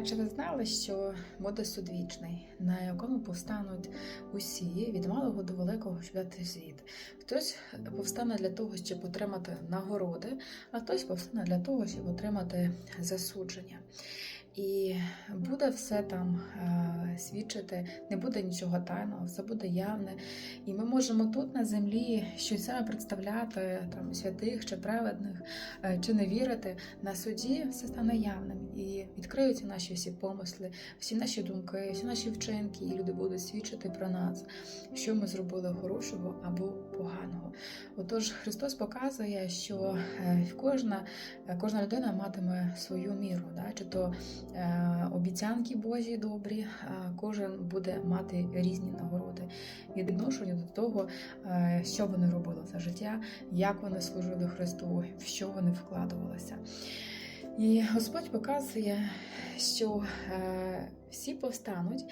А чи ви знали, що мода судвічний, на якому повстануть усі від малого до великого, щоб звіт? Хтось повстане для того, щоб отримати нагороди, а хтось повстане для того, щоб отримати засудження. І буде все там е, свідчити, не буде нічого тайного, все буде явне. І ми можемо тут на землі щось себе представляти, там святих чи праведних, е, чи не вірити. На суді все стане явним і відкриються наші всі помисли, всі наші думки, всі наші вчинки, і люди будуть свідчити про нас, що ми зробили хорошого або поганого. Отож, Христос показує, що е, кожна, е, кожна людина матиме свою міру, да? чи то е, обіцянки Божі добрі, кожен буде мати різні нагороди від відношення до того, що вони робили за життя, як вони служили Христу, в що вони вкладувалися. І Господь показує, що всі повстануть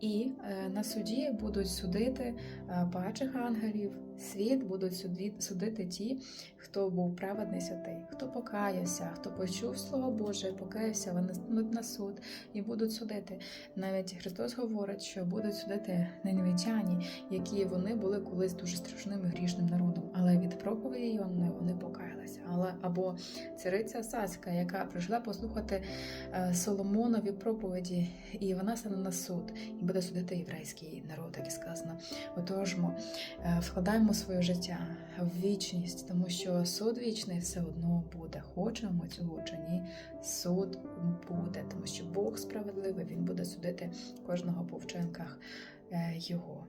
і е, на суді будуть судити е, пачих ангелів, світ будуть судити ті, хто був праведний святий, хто покаявся, хто почув Слово Боже, покаявся, вони стануть на суд і будуть судити. Навіть Христос говорить, що будуть судити ненавітяні, які вони були колись дуже страшним і грішним народом. Але від проповіді Йоанни вони покаялися. Але або цариця Саська, яка прийшла послухати е, Соломонові проповіді, і вона стане на суд і буде судити єврейський народ, як і сказано. Отож, ми е, вкладаємо своє життя в вічність, тому що суд вічний все одно буде. Хочемо цього чи ні, суд буде, тому що Бог справедливий, він буде судити кожного по вчинках е, його.